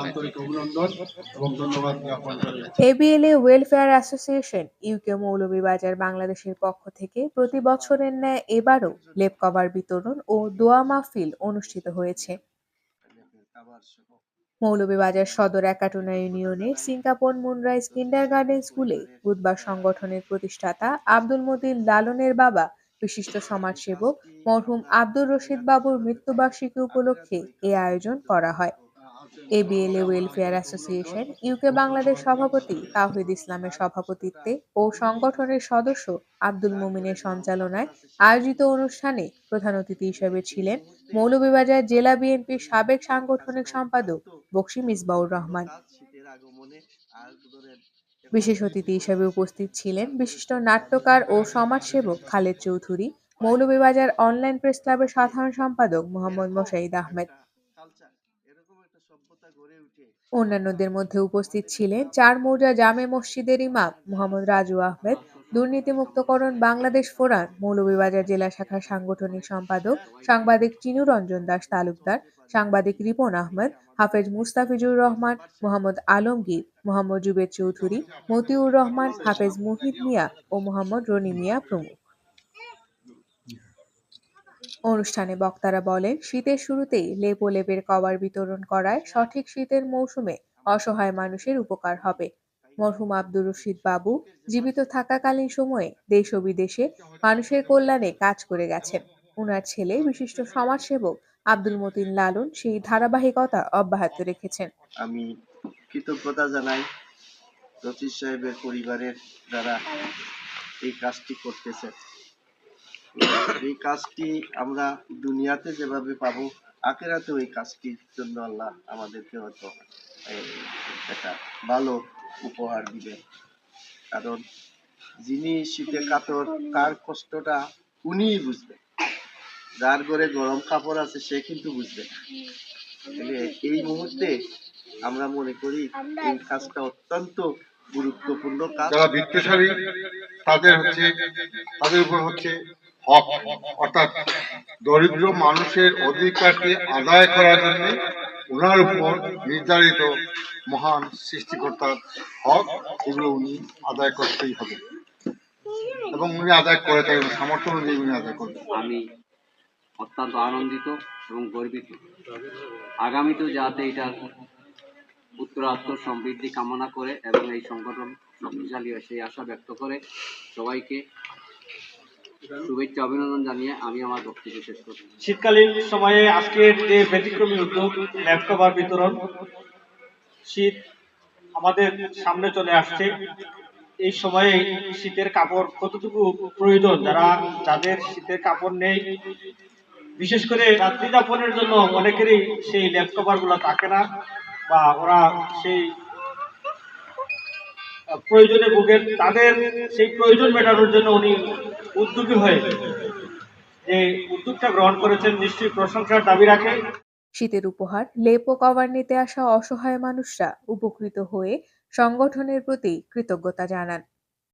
আন্তরিক ABLA welfare association UK Moulvibazar বাংলাদেশের পক্ষ থেকে প্রতি বছরের ন্যায় এবারও লেপ কভার বিতরণ ও দোয়া মাহফিল অনুষ্ঠিত হয়েছে। মৌলভীবাজার সদর একাটুনা ইউনিয়নের সিঙ্গাপন মুনরাইজ কিন্ডার গার্ডেন স্কুলে বুধবার সংগঠনের প্রতিষ্ঠাতা আব্দুল মতিন লালনের বাবা, বিশিষ্ট সমাজসেবক মরহুম আব্দুর রশিদ বাবুর মৃত্যুবার্ষিকী উপলক্ষে এ আয়োজন করা হয়। ABLA welfare association UK Bangladesh সভাপতি তাওহিদ ইসলামের সভাপতিত্বে ও সংগঠনের সদস্য আব্দুল মুমিনের সঞ্চালনায় আয়োজিত অনুষ্ঠানে প্রধান অতিথি হিসেবে ছিলেন মৌলভীবাজার জেলা বিএনপির সাবেক সাংগঠনিক সম্পাদক বক্সি মিসবাউর রহমান। বিশেষ অতিথি হিসেবে উপস্থিত ছিলেন বিশিষ্ট নাট্যকার ও সমাজসেবক খালেদ চৌধুরী, মৌলভীবাজার অনলাইন প্রেস ক্লাবের সাধারণ সম্পাদক মোহাম্মদ মোশাইদ আহমেদ অন্যান্যদের মধ্যে উপস্থিত ছিলেন চার মৌজা জামে মসজিদের ইমাম মোহাম্মদ রাজু আহমেদ, দুর্নীতিমুক্তকরণ বাংলাদেশ ফোরাম, মৌলভীবাজার জেলা শাখার সাংগঠনিক সম্পাদক সাংবাদিক চিনু রঞ্জন দাস তালুকদার, সাংবাদিক রিপন আহমেদ, হাফেজ মুস্তাফিজুর রহমান, মোহাম্মদ আলমগীর, মোহাম্মদ জুবেদ চৌধুরী, মতিউর রহমান, হাফেজ মুহিত মিয়া ও মোহাম্মদ রনি মিয়া প্রমুখ। অনুষ্ঠানে বক্তারা বলেন, শীতের শুরুতেই লেপ লেপের কভার বিতরণ করায় সঠিক শীতের মৌসুমে অসহায় মানুষের উপকার হবে। মরহুম আব্দুর রশিদ বাবু জীবিত থাকাকালীন সময়ে দেশ ও বিদেশে মানুষের কল্যাণে কাজ করে গেছেন। ওনার ছেলে বিশিষ্ট সমাজসেবক আব্দুল মতিন লালন সেই ধারাবাহিকতা অব্যাহত রেখেছেন। আমি কৃতজ্ঞতা জানাই রচিদ সাহেবের পরিবারের যারা এই কাজটি করতেছে। এই কাজটি আমরা দুনিয়াতে যেভাবে পাবো, আখেরাতেও এই কাজটির জন্য আল্লাহ আমাদেরকে হয়তো একটা ভালো উপহার দিবে কারণ যিনি শীতে কাতর, তার কষ্টটা উনিই বুঝবে যার ঘরে গরম কাপড় আছে, সে কিন্তু বুঝবে এই মুহূর্তে আমরা মনে করি এই কাজটা অত্যন্ত গুরুত্বপূর্ণ কাজ। যারা বৃত্তশালী, তাদের হচ্ছে, তাদের উপর হচ্ছে হক, অর্থাৎ দরিদ্র মানুষের অধিকারকে আদায় করার জন্য ওনার উপর নির্ধারিত মহান সৃষ্টিকর্তার হক, এগুলো উনি আদায় করতেই হবে। এবং উনি আদায় করে থাকবেন সামর্থ্য অনুযায়ী উনি আদায় করবেন আমি অত্যন্ত আনন্দিত এবং গর্বিত। আগামীতেও যাতে এটার উত্তরাত্তর সমৃদ্ধি কামনা করে এবং এই সংগঠন শক্তিশালী সেই আশা ব্যক্ত করে সবাইকে শুভেচ্ছা, অভিনন্দন জানিয়ে আমি আমার বক্তব্য শেষ করছি। শীতকালীন সময়ে আজকের যে ব্যতিক্রমী উদ্যোগ, ল্যাব কভার বিতরণ, শীত আমাদের সামনে চলে আসছে। এই সময়ে শীতের কাপড় কতটুকু প্রয়োজন? যারা, যাদের শীতের কাপড় নেই, বিশেষ করে রাত্রি যাপনের জন্য অনেকেরই সেই ল্যাব কভারগুলো থাকে না, বা ওরা সেই প্রয়োজনে ভোগেন। তাদের সেই প্রয়োজন মেটানোর জন্য উনি উদ্যোগী হয়ে যে উদ্যোগটা গ্রহণ করেছেন নিশ্চয়ই প্রশংসার দাবি রাখে। শীতের উপহার, লেপো কভার নিতে আসা অসহায় মানুষরা উপকৃত হয়ে সংগঠনের প্রতি কৃতজ্ঞতা জানান।